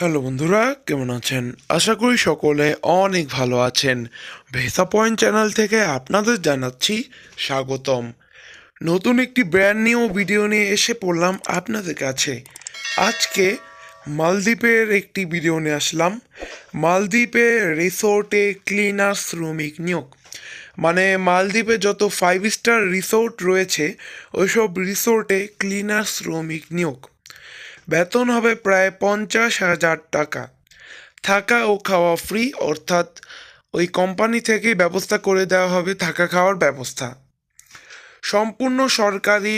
Hello বন্ধুরা, কেমন আছেন? আশা করি সকলে অনেক ভালো আছেন। ভেসা পয়েন্ট চ্যানেল থেকে আপনাদের জানাচ্ছি স্বাগতম। নতুন একটি ব্র্যান্ড নিউ ভিডিও নিয়ে এসে পড়লাম আপনাদের কাছে। আজকে মালদ্বীপের একটি ভিডিও নিয়ে আসলাম। মালদ্বীপে রিসোর্টে ক্লিনার শ্রমিক নিয়োগ। মানে মালদ্বীপে যত ফাইভ স্টার রিসোর্ট রয়েছে, ওইসব রিসোর্টে ক্লিনার শ্রমিক নিয়োগ। বেতন হবে প্রায় পঞ্চাশ হাজার টাকা। থাকা ও খাওয়া ফ্রি অর্থাৎ ওই কোম্পানি থেকেই ব্যবস্থা করে দেওয়া হবে থাকা খাওয়ার ব্যবস্থা। সম্পূর্ণ সরকারি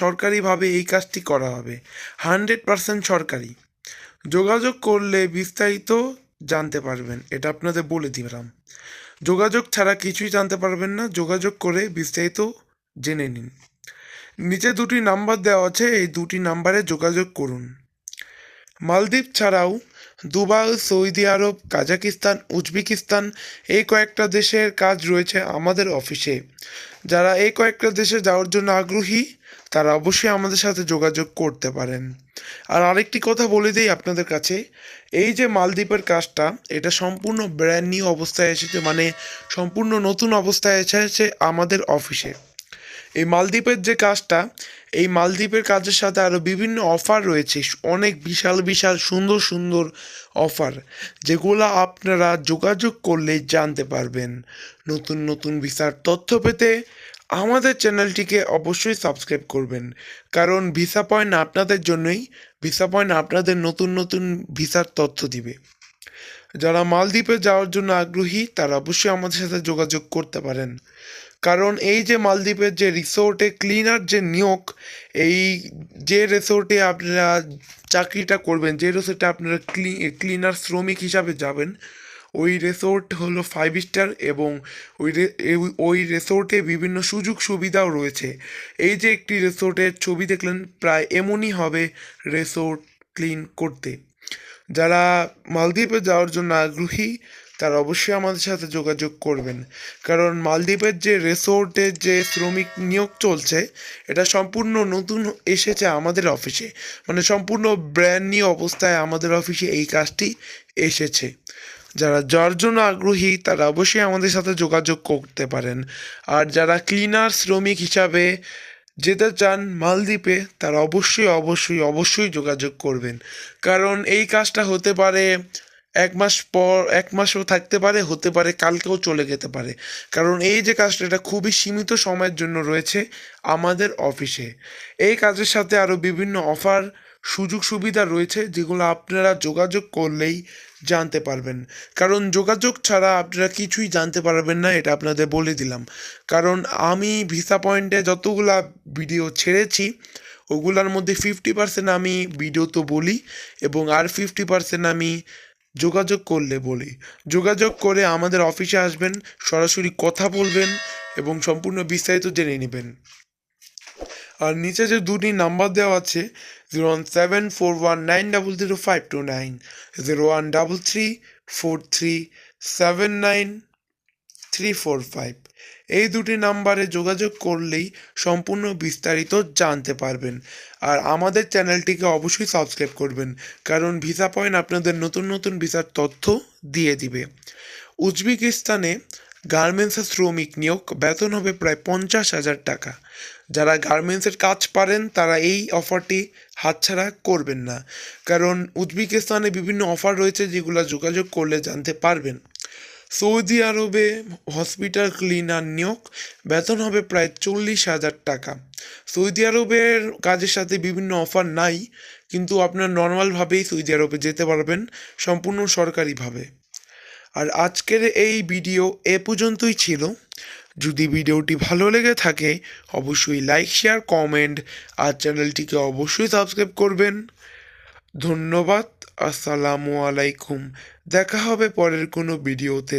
সরকারিভাবে এই কাজটি করা হবে। হান্ড্রেড পার্সেন্ট সরকারি। যোগাযোগ করলে বিস্তারিত জানতে পারবেন, এটা আপনাদের বলে দিলাম। যোগাযোগ ছাড়া কিছুই জানতে পারবেন না। যোগাযোগ করে বিস্তারিত জেনে নিন। নিচে দুটি নাম্বার দেওয়া আছে, এই দুটি নাম্বারে যোগাযোগ করুন। মালদ্বীপ ছাড়াও Dubai, Saudi Arab, Kazakhstan, Uzbekistan, এই কয়েকটা দেশের কাজ রয়েছে আমাদের অফিসে। যারা এই কয়েকটা দেশে যাওয়ার জন্য আগ্রহী, তারা অবশ্যই আমাদের সাথে যোগাযোগ করতে পারেন। আর আরেকটি কথা বলে দিই আপনাদের কাছে, এই যে মালদ্বীপের কাজটা, এটা সম্পূর্ণ ব্র্যান্ড নিউ অবস্থায় এসেছে মানে সম্পূর্ণ নতুন অবস্থায় এসেছে আমাদের অফিসে। এই মালদ্বীপের যে কাজটা, এই মালদ্বীপের কাজের সাথে আরও বিভিন্ন অফার রয়েছে, অনেক বিশাল বিশাল, সুন্দর সুন্দর অফার যেগুলো আপনারা যোগাযোগ করলে জানতে পারবেন। নতুন নতুন ভিসার তথ্য পেতে আমাদের চ্যানেলটিকে অবশ্যই সাবস্ক্রাইব করবেন। কারণ ভিসা পয়েন্ট আপনাদের জন্যই, ভিসা পয়েন্ট আপনাদের নতুন নতুন ভিসার তথ্য দিবে। যারা মালদ্বীপে যাওয়ার জন্য আগ্রহী, তারা অবশ্যই আমাদের সাথে যোগাযোগ করতে পারেন। কারণ এই যে মালদ্বীপের যে রিসোর্টে ক্লিনার যে নিয়োগ, এই যে রিসোর্টে আপনারা চাকরিটা করবেন, যে রিসোর্টে আপনারা ক্লি, ক্লিনার শ্রমিক হিসাবে যাবেন, ওই রিসোর্ট হলো ফাইভ স্টার এবং ওই ওই রিসোর্টে বিভিন্ন সুযোগ সুবিধাও রয়েছে। এই যে একটি রিসোর্টের ছবি দেখলেন, প্রায় এমনই হবে রিসোর্ট ক্লিন করতে। যারা মালদ্বীপে যাওয়ার জন্য আগ্রহী, তারা অবশ্যই আমাদের সাথে যোগাযোগ করবেন। কারণ মালদ্বীপের যে রিসোর্টের যে শ্রমিক নিয়োগ চলছে, এটা সম্পূর্ণ নতুন এসেছে আমাদের অফিসে মানে সম্পূর্ণ ব্র্যান্ড নিউ অবস্থায় আমাদের অফিসে এই কাজটি এসেছে। যারা, যার জন্য আগ্রহী, তারা অবশ্যই আমাদের সাথে যোগাযোগ করতে পারেন। আর যারা ক্লিনার শ্রমিক হিসাবে যেতে চান মালদ্বীপে, তারা অবশ্যই অবশ্যই অবশ্যই যোগাযোগ করবেন। কারণ এই কাজটা হতে পারে এক মাস পর, এক মাসও থাকতে পারে, হতে পারে কালকেও চলে যেতে পারে। কারণ এই যে কাজটা, এটা খুবই সীমিত সময়ের জন্য রয়েছে আমাদের অফিসে। এই কাজের সাথে আরও বিভিন্ন অফার সুযোগ সুবিধা রয়েছে, যেগুলো আপনারা যোগাযোগ করলেই জানতে পারবেন। কারণ যোগাযোগ ছাড়া আপনারা কিছুই জানতে পারবেন না, এটা আপনাদের বলে দিলাম। কারণ আমি ভিসা পয়েন্টে যতগুলা ভিডিও ছেড়েছি, ওগুলার মধ্যে ফিফটি পার্সেন্ট আমি ভিডিও তো বলি এবং আর ফিফটি পার্সেন্ট আমি যোগাযোগ করলে বলি। যোগাযোগ করে আমাদের অফিসে আসবেন, সরাসরি কথা বলবেন এবং সম্পূর্ণ বিস্তারিত জেনে নেবেন। আর নিচে যে দুটি নাম্বার দেওয়া আছে, zero one seven four one nine double zero five two nine, zero one double three four three seven nine three four five. এই দুটি নাম্বারে যোগাযোগ করলেই সম্পূর্ণ বিস্তারিত জানতে পারবেন। আর আমাদের চ্যানেলটিকে অবশ্যই সাবস্ক্রাইব করবেন, কারণ ভিসা পয়েন্ট আপনাদের নতুন নতুন ভিসার তথ্য দিয়ে দিবে। উজবেকিস্তানে গার্মেন্টসের শ্রমিক নিয়োগ বেতন হবে প্রায় পঞ্চাশ হাজার টাকা। যারা গার্মেন্টসের কাজ পারেন, তারা এই অফারটি হাতছাড়া করবেন না। কারণ উজবেকিস্তানে বিভিন্ন অফার রয়েছে যেগুলো যোগাযোগ করলে জানতে পারবেন। সৌদি আরবে হসপিটাল ক্লিনার নিয়োগ, বেতন হবে প্রায় চল্লিশ হাজার টাকা। সৌদি আরবের কাজের সাথে বিভিন্ন অফার নাই, কিন্তু আপনার নর্মালভাবেই সৌদি আরবে যেতে পারবেন, সম্পূর্ণ সরকারিভাবে। আর আজকের এই ভিডিও এ পর্যন্তই ছিল। যদি ভিডিওটি ভালো লেগে থাকে, অবশ্যই লাইক শেয়ার কমেন্ট আর চ্যানেলটিকে অবশ্যই সাবস্ক্রাইব করবেন। ধন্যবাদ, আসসালামু আলাইকুম। দেখা হবে পরের কোনো ভিডিওতে।